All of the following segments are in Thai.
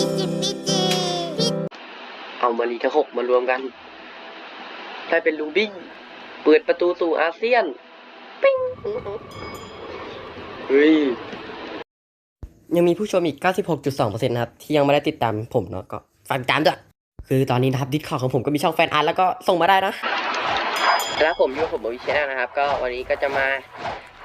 ปิจิปิจิเอามารีทั้งหกมารวมกันได้เป็นลุงดิ้งเปิดประตูสู่อาเซียน ปิ้งเฮ้ยยังมีผู้ชมอีก 96.2%นะครับ ที่ยังไม่ได้ติดตามผมเนาะก็ฝากติดตามด้วย คือตอนนี้นะครับดิสคอร์ของผมก็มีช่องแฟนอาร์ตแล้วก็ส่งมาได้นะ แล้วผมอยู่กับผมบวิชแนลนะครับ ก็วันนี้ก็จะมา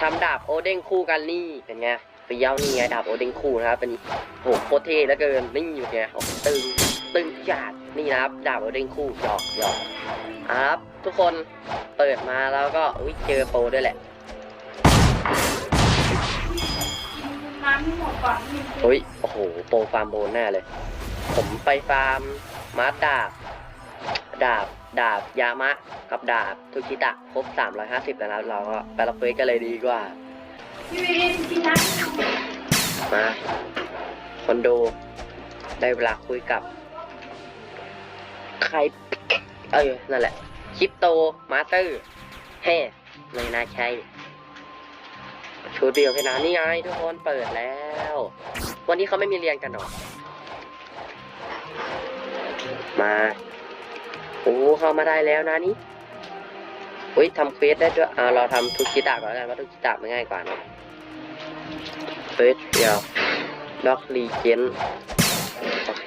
ทำดาบโอเด้งคู่กันนี่เป็นไง ไปเย้านี่ไงดาบโอเด้งคู่นะครับเป็นโหโคตรเท่แล้วเกินนี่อยู่ไงโอ้โหตึงตึงจัดนี่นะครับดาบโอเด้งคู่หยอกหยอกอะครับทุกคนเปิดมาแล้วก็อุ้ยเจอโปรด้วยแหละน้ำหมดก่อนที่เฮ้ยโอ้โหโปรฟาร์มโบนแน่เลย ผมไปฟาร์มมาดาบดาบดาบยามะ กับดาบทุกิตะครบ350แล้วนะเราก็ไปรับเควสกันเลยดีกว่า พี่วินกินน้มาคอนโด ได้เวลาคุยกับ ใคร เอ้ยนั่นแหละคริปโต มาสเตอร์เฮ้ไม่น่าใช่ชุดเดียวแค่นั้นนี่ไงทุกคนเปิดแล้ว วันนี้เขาไม่มีเรียนกันหรอมา โอ้เข้ามาได้แล้วนะนี่ อุ้ยทำเควสได้ด้วยอ่าเราทำทุกคิตะก่อนแล้วกันว่าทุกคิตะมันง่ายกว่านอะเควสเดียวล็อกรีเจนโอเค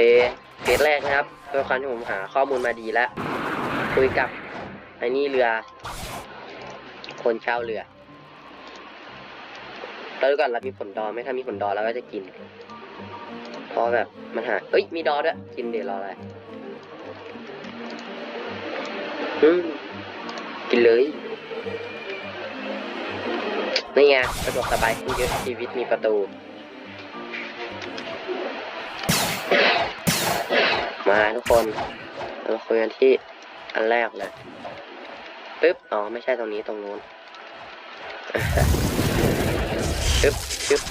เควสแรกนะครับด้วยความที่ผมหาข้อมูลมาดีแล้ว คุยกับไอ้นี่เรือ คนเช่าเรือเราดูก่อนเรามีผลดอไหมถ้ามีผลดอเราก็จะกินเพราะแบบมันหาเอ้ยมีดอด้วยกินเดี๋ยวรออะไรอืม กินเลยนี่ไงสะดวกสบายขึ้นเยอะชีวิตมีประตู มาทุกคนเราคุยกันที่อันแรกเลยปึ๊บอ๋อไม่ใช่ตรงนี้ตรงนู้นปึ๊บปึ๊บ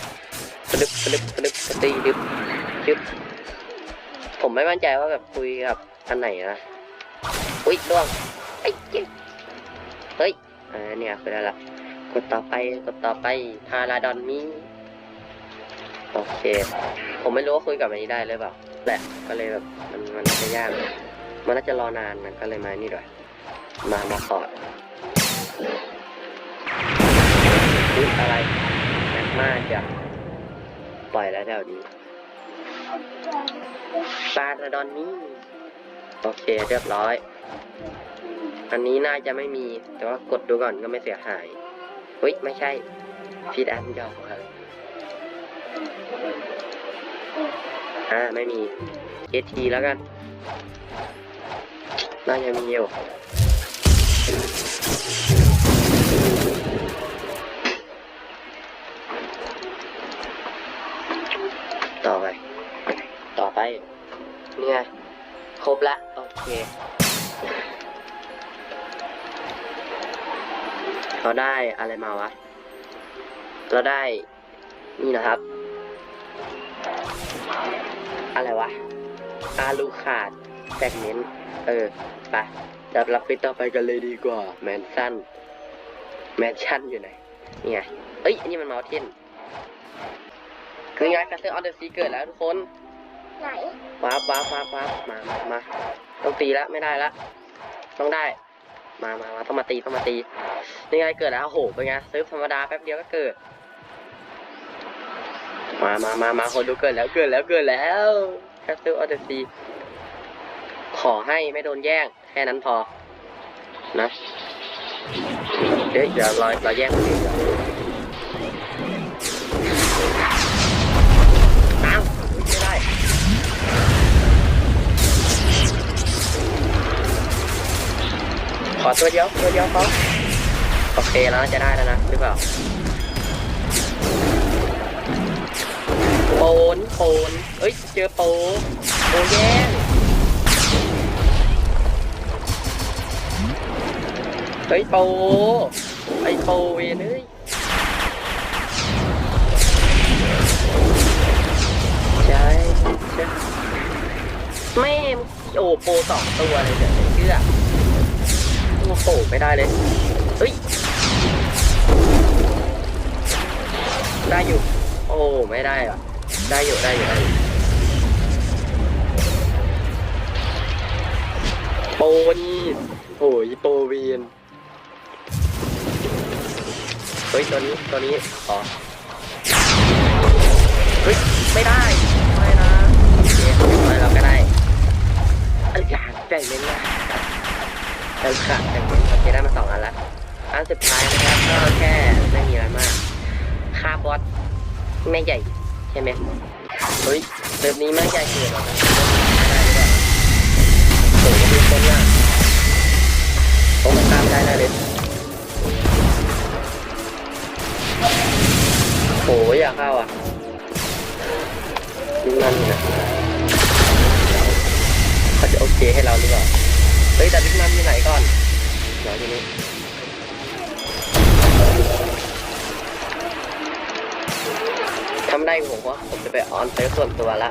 ปึ๊บปึ๊บปึ๊บปึ๊บตีปึ๊บปึ๊บผมไม่มั่นใจว่าแบบคุยกับอันไหนนะอุ้ยล่วงไอ้เจ๊ อ่าเนี่ยคือได้ละกดต่อไปกดต่อไปพาราดอนมีโอเค ผมไม่รู้ว่าคุยกับอันนี้ได้หรือเปล่าแหละก็เลยแบบมันมันจะยากมันน่าจะรอนานมันก็เลยมานี่ด้วยมามาขอดอุ๊ยอะไรแม็กมาจะปล่อยแล้วแถวนี้ปาราดอนมีโอเคเรียบร้อย อันนี้น่าจะไม่มี แต่ว่ากดดูก่อนก็ไม่เสียหาย เฮ้ย ไม่ใช่ฟีดอันยอครับอ่า ไม่มีเอทีแล้วกัน น่าจะมีอยู่ต่อไป ต่อไป นี่ยครบละ โอเค เราได้อะไรมาวะ เราได้ นี่นะครับ อะไรวะ อาลูขาดแฟกเมนต์เออ ไปจับรับไปต่อไปกันเลยดีกว่า แมนชั่น แมนชั่นอยู่ไหน นี่ไง เอ้ย อันนี้มันเมาเทนคือไงแฟเซอร์ออนเดอะซีเกิดแล้วทุกคนไหนว้าบว้าบว้าบว้าบมามามาต้องตีแล้วไม่ได้แล้วต้องได้ มามามาต้องมาตี ต้องมาตี นี่ไงเกิดแล้วโอ้โหเป็นไงซื้อธรรมดาแป๊บเดียวก็เกิด มามามามาคนดูเกิดแล้วเกิดแล้วเกิดแล้วแคสเซิลออเดซีขอให้ไม่โดนแย่ง แค่นั้นพอ นะเดี๋ยวเดี๋ยวเราเราแย่งคนอื่นก่อนอ้าวไม่ได้ขอตัวเดียวตัวเดียวพอ โอเคแล้วน่าจะได้แล้วนะหรือเปล่าโปนโปนเอ้ยเจอโปโปแย่งเฮ้ยโปไอโปเวนเอ้ยใช่ใช่แม่โอโปสองตัวเลยเดี๋ยวเชื่อโอ้โหไม่ได้เลยเฮ้ย ได้อยู่ โอ้ไม่ได้อะได้อยู่ได้อยู่ได้อยู่โปนีโอ้ยโปวีนเฮ้ยตอนนี้ตอนนี้อ๋อเฮ้ยไม่ได้ไม่นะเดี๋ยวเราก็ได้อะไรอย์ใจเย็นนะเติขาดแต่เมื่อกี้ได้มาสองอันละอันสุดท้ายนะครับก็แค่ไม่มีอะไรมาก ค่าบอสไม่ใหญ่ใช่ไหมเฮ้ยเติมนี้ไม่ใหญ่เกินหรอกได้หรือเปล่าโอ้โหมีคนยากโอ้มันตามได้ได้เลยโอ้ยอยากเข้าอะนั่นนะเขาจะโอเคให้เราหรือเปล่าเฮ้ยแต่บิ๊กมัมอยู่ไหนก่อนเดี๋ยวทีนี้ ได้ผมว่าผมจะไปออนเซิร์ฟส่วนตัวละ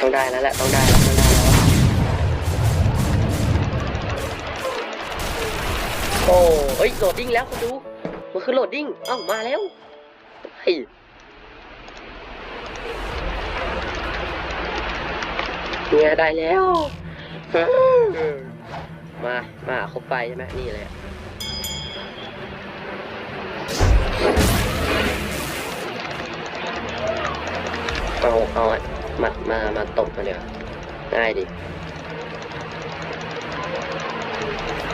ต้องได้แล้วแหละต้องได้แล้วต้องได้แล้วโอ้เฮ้ยโหลดดิ้งแล้วคุณดูมันคือโหลดดิ้งเอ้ามาแล้วเฮ้ยเนี่ยได้แล้ว มา มาครบไปใช่ไหมนี่เลยอะ เอาเอามามามาตบมาเดี๋ยวง่ายดิ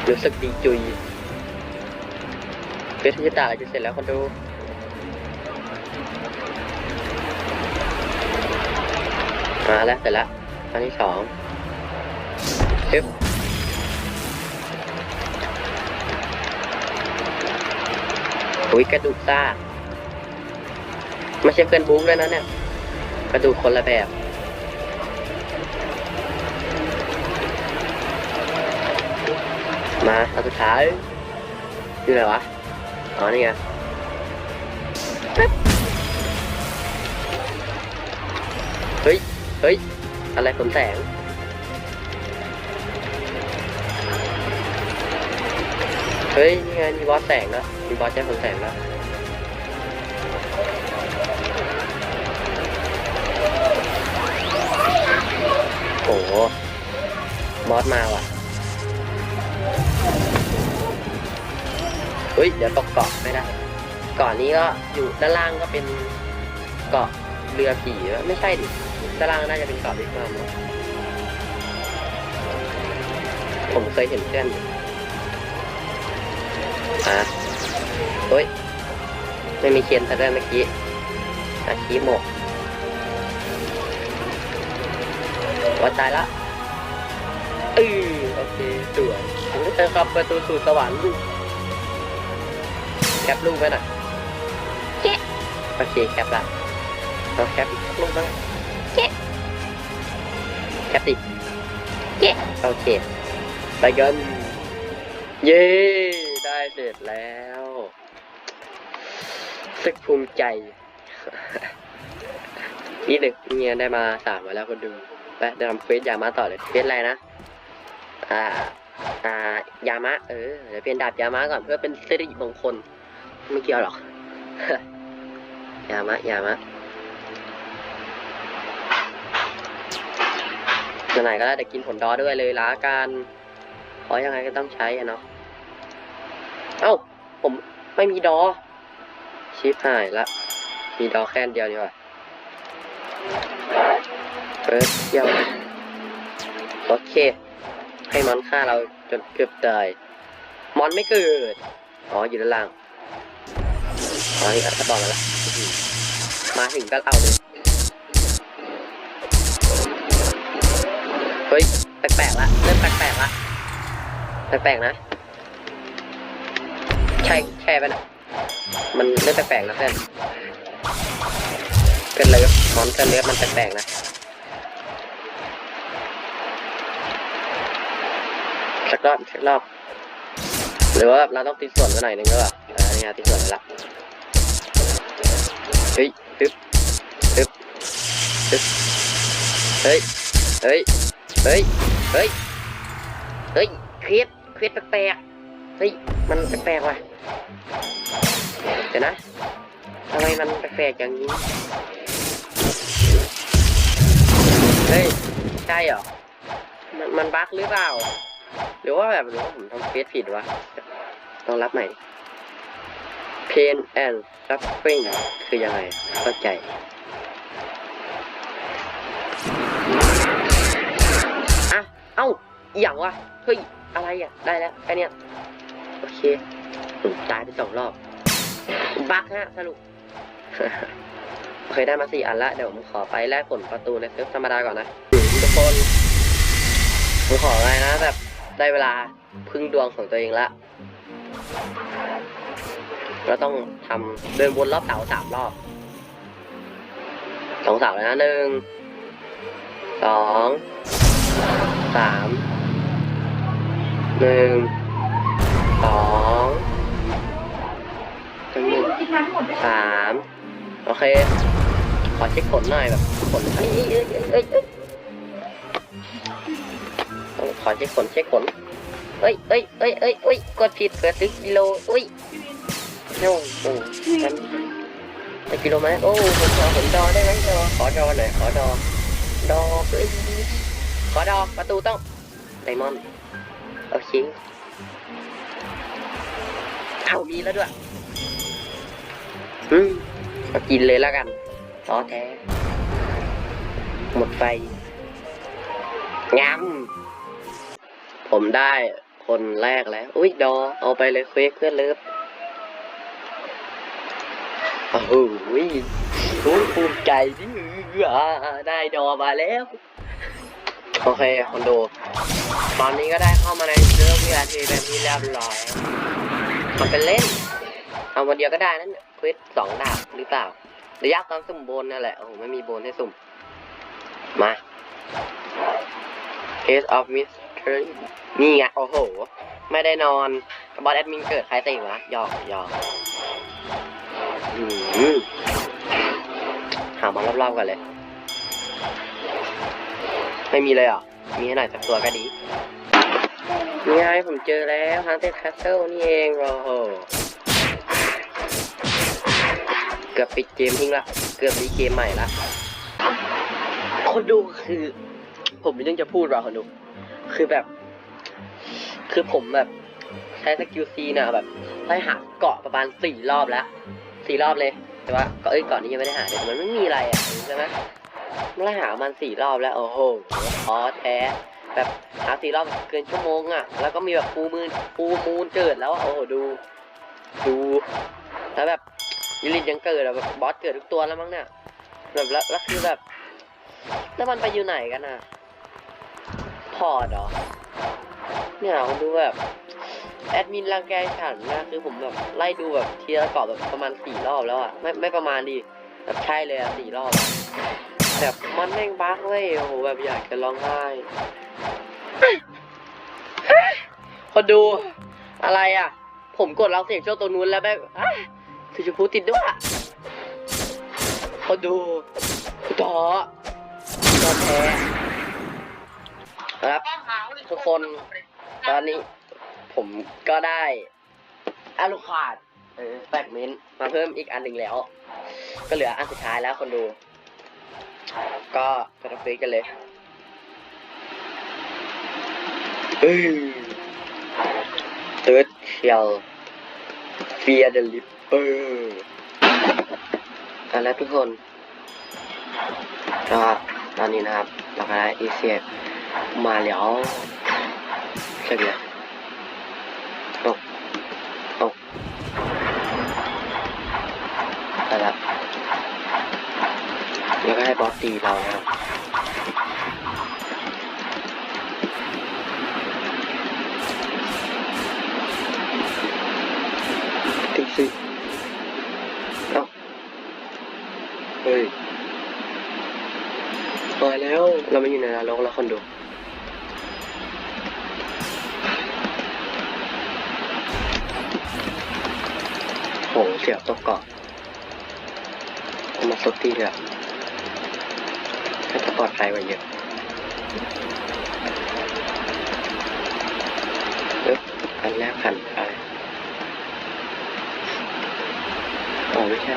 รู้สึกดีจุยเพื่อที่จะตาจะเสร็จแล้วคนดูมาแล้วเสร็จแล้วอันที่สอง อุ้ยกระดูกซ่าไม่ใช่เพื่อนบุ๊กด้วยนะเนี่ย กระดูกคนละแบบ มาอันสุดท้ายคืออะไรวะ อ๋อ นี่ไงเฮ้ย เฮ้ย อะไรขนแสงเฮ้ย นี่ไงมีบอสแสงแล้ วมีบอสแจ้งขนแสงแล้วโอ้โหบอสมาว่ะเฮ้ยเดี๋ยวตกเกาะไม่ได้เกาะนี้ก็อยู่ด้านล่างก็เป็นเกาะเรือผีวไม่ใช่ดิด้านล่างน่าจะเป็นเกาะบิ๊กมัมผมเคยเห็นเพื่นอะ เฮ้ย ไม่มีเคียนแต่ได้เมื่อกี้อาคีหมกว่าตายละเออโอเคสวยถึงจะขับประตูสู่สวรรค์แคปรูปไว้หน่อยเจ๊โอเคแคปละเราแคปอีกสักรูปบ้างเจ๊แคปดิเจ๊โอเคไปกัน เย้ ได้เสร็จแล้ว สึกภูมิใจ นี่หนึ่งเนี่ยได้มาสามมาแล้วคนดูไปเดี๋ยวทำเควสยามาต่อเลยเควสอะไรนะ อ่า อ่ายามะ เออเดี๋ยวเปลี่ยนดาบยามะก่อนเพื่อเป็นสิริมงคลไม่เกี่ยวหรอก ยามะ ยามะไหนก็ได้แต่กินผลดอด้วยเลยละกันเพราะยังไงก็ต้องใช้อะเนาะ เอ้า ผมไม่มีดอ ชิปหายละ มีดอแค่นเดียวดีกว่าเปิดเที่ยวโอเค ให้มอนฆ่าเราจนเกือบตายมอนไม่เกิด อ๋อ อยู่ด้านล่างอ๋อนี่อัตบอกแล้วอื้อหือมาถึงก็เอาเลย เฮ้ย แปลกๆละเริ่มแปลกๆละแปลกๆนะ ใช่ ใช่ป มันเริ่มแปลกๆนะเพื่อนเพื่อนเลิฟมอนเพื่อนเลิฟมันแปลกๆนะสักรอบสักรอบหรือว่าเราต้องตีส่วนกันหน่อยหนึงก็แบบอ่านี่ไงตีส่วนไปละเฮ้ยปึ๊บปึ๊บปึ๊บเฮ้ยเฮ้ยเฮ้ยเฮ้ยเฮ้ยเครียดเครียดแปลกๆเฮ้ยมันแปลกๆว่ะ เดี๋ยวนะทำไมมันแปลกๆอย่างนี้ เฮ้ย ใช่เหรอ มันมันบั๊กหรือเปล่า หรือว่าแบบหรือว่าผมทำเฟซผิดวะ ต้องรับใหม่ Pain and Suffering คือยังไง เข้าใจอะเอ้าอหย่างวะ เฮ้ย อะไรอะ ได้แล้วแค่เนี้ยโอเค ผมตายไปสองรอบ บักฮะสรุปเคยได้มาสี่อันละ เดี๋ยวผมขอไปแลกผลประตูในเซิร์ฟธรรมดาก่อนนะทุกคนผมขออะไรนะ แบบได้เวลาพึ่งดวงของตัวเองละเราต้องทำเดินวนรอบเสาสามรอบสองเสาเลยนะหนึ่งสองสามหนึ่ง พี่นึ่งหมดด้วยสามโอเค ขอเช็คผลหน่อยแบบผลเอ้ยเอ้ยเอ้ยเอ้ยเอ้ยต้องขอเช็คผลเช็คผลเอ้ยเอ้ยเอ้ยเอ้ยเอ้ยกดผิดเกิดซื้อกิโลอุ้ยโอ้โหฉันไปกิโลไหมโอ้ผมขอผลดอได้ไหมดอขอดอหน่อยขอดอดอเอ้ยขอดอประตูต้องไดมอนด์โอเคเอามีแล้วด้วย อืมก็กินเลยแล้วกันท้อแท้ หมดไฟงามผมได้คนแรกแล้ว อุ้ยดอ เอาไปเลยเควกเพื่อนเลิฟโอ้โหอุ้ยภูมิใจดิได้ดอมาแล้ว โอเคคนดูตอนนี้ก็ได้เข้ามาในเรื่องวิอาทีแบบนี้เรียบร้อยมันเป็นเล่น เอาวันเดียวก็ได้นั่น วิสสองดาบหรือเปล่า หรือยากตอนสุ่มโบนนั่นแหละ โอ้โหไม่มีโบนให้สุ่ม มา Case of Mystery นี่ไง โอ้โห ไม่ได้นอนบอสแอดมินเกิดใครสิวะหยอกหยอกอืมหามารอบๆกันเลย ไม่มีเลยเหรอ มีให้หน่อยสักตัวก็ดีนี่ไงผมเจอแล้วฮันเต็ดแคสเซิลนี่เองโอ้โห เกือบปิดเกมทิ้งละ เกือบรีเกมใหม่ละคนดูคือ ผมมีเรื่องจะพูดว่ะคนดู คือแบบ คือผมแบบใช้สกิลซีน่ะแบบไล่หาเกาะประมาณสี่รอบแล้วสี่รอบเลย แต่ว่าเกาะเอ้ยเกาะนี้ยังไม่ได้หาเลยมันไม่มีอะไรอะใช่ไหมไล่หามันสี่รอบแล้วโอ้โหท้อแท้แบบหาสี่รอบเกินชั่วโมงอะ แล้วก็มีแบบฟูมูนฟูมูนเกิดแล้วโอ้โหดู ดู แล้วแบบ ยิลินยังเกิดอะแบบบอสเกิดทุกตัวแล้วมั้งเนี่ยแบบแล้วแล้วคือแบบแล้วมันไปอยู่ไหนกันอะพอร์ตเหรอเนี่ยผมดูแบบแอดมินรังแกฉันนะคือผมแบบไล่ดูแบบทีละเกาะแบบประมาณสี่รอบแล้วอะไม่ไม่ประมาณดิแบบใช่เลยอะสี่รอบแบบมันแม่งบั๊กเว้ยโอ้โหแบบอยากจะร้องไห้คนดูอะไรอะ ผมกดเราเสียงช่วงตัวนู้นแล้วแบบ อะถือชมพูติดด้วยอะคนดูท้อท้อแท้ครับ ทุกคน ตอนนี้ผมก็ได้อาลูคาดเออแฟกเมนมาเพิ่มอีกอันหนึ่งแล้ว ก็เหลืออันสุดท้ายแล้วคนดู ก็ไปทำฟรีกันเลยเอ้ยเติร์ดเชียลเฟียเดลิป ปอร์กันแล้วทุกคนก็ตอนนี้นะครับ เราก็ได้อีเซียมาแล้วใช่ไหมตกตกแต่ละแล้วก็ให้บอสตีเรานะครับ เราไม่อยู่ในนรกแล้วคนดูโหเสียวตกเกาะเอามาตกตีเลยอะน่าจะปลอดภัยกว่าเยอะเอ๊ะอันแรกขันอะไรอ๋อไม่ใช่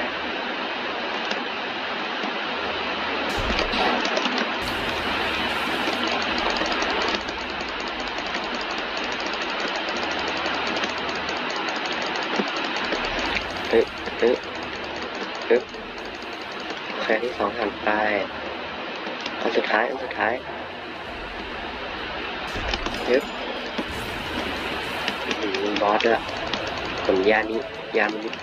เฮ้ยเฮ้ยเฮ้ย แค่ที่สองหันไป อันสุดท้าย อันสุดท้ายยอื้อหือบอสอะผลยานี้ ยามันนี้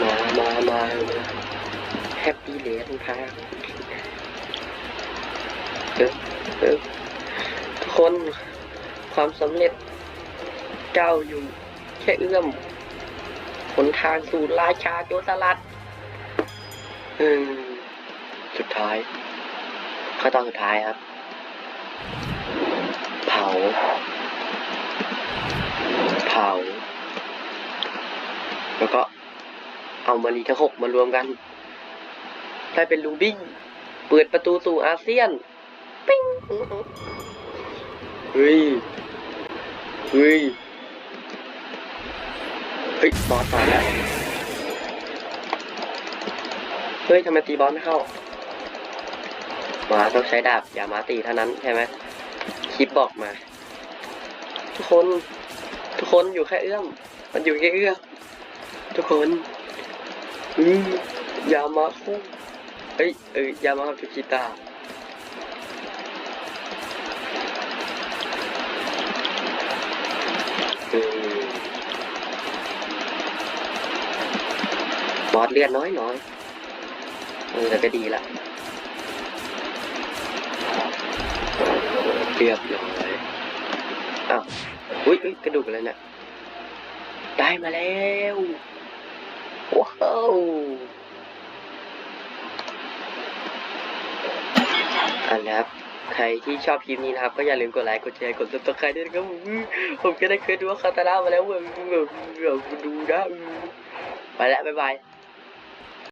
มา มา มาแฮปปี้เลสค่ะเฮ้ยเฮ้ย ทุกคนความสำเร็จก้าอยู่แค่เอื้อมหนทางสู่ราชาโจรสลัดอืมสุดท้ายขั้นตอนสุดท้ายครับ เผา เผา แล้วก็เอามานีทั้งหกมารวมกัน ได้เป็นลูบี้เปิดประตูสู่อาเซียน ปิ้งเฮ้ยเฮ้ยเฮ้ยบอสตายแล้วเฮ้ยทำไมตีบอลไม่เข้ามาต้องใช้ดาบอย่ามาตีเท่านั้นใช่ไหมคลิปบอกมา ทุกคน ทุกคนอยู่แค่เอื้อมมันอยู่แค่เอื้อมทุกคนอืมอย่ามาคู่เฮ้ยเอ้ยอย่ามากับคิตา อืมบอสเลือดน้อยน้อยเออแต่ก็ดีละเรียบร้อยอ้าวอุ้ยอุ้ยกระดูกอะไรเนี่ยได้มาแล้วว้าวอันนะครับ ใครที่ชอบคลิปนี้นะครับ ก็อย่าลืมกดไลค์กดแชร์กดติดตามใครด้วยนะครับผมผมก็ได้เคยดูว่าคาตาล่ามาแล้วเว้ยแบบแบบดูนะไปแล้วบ๊ายบาย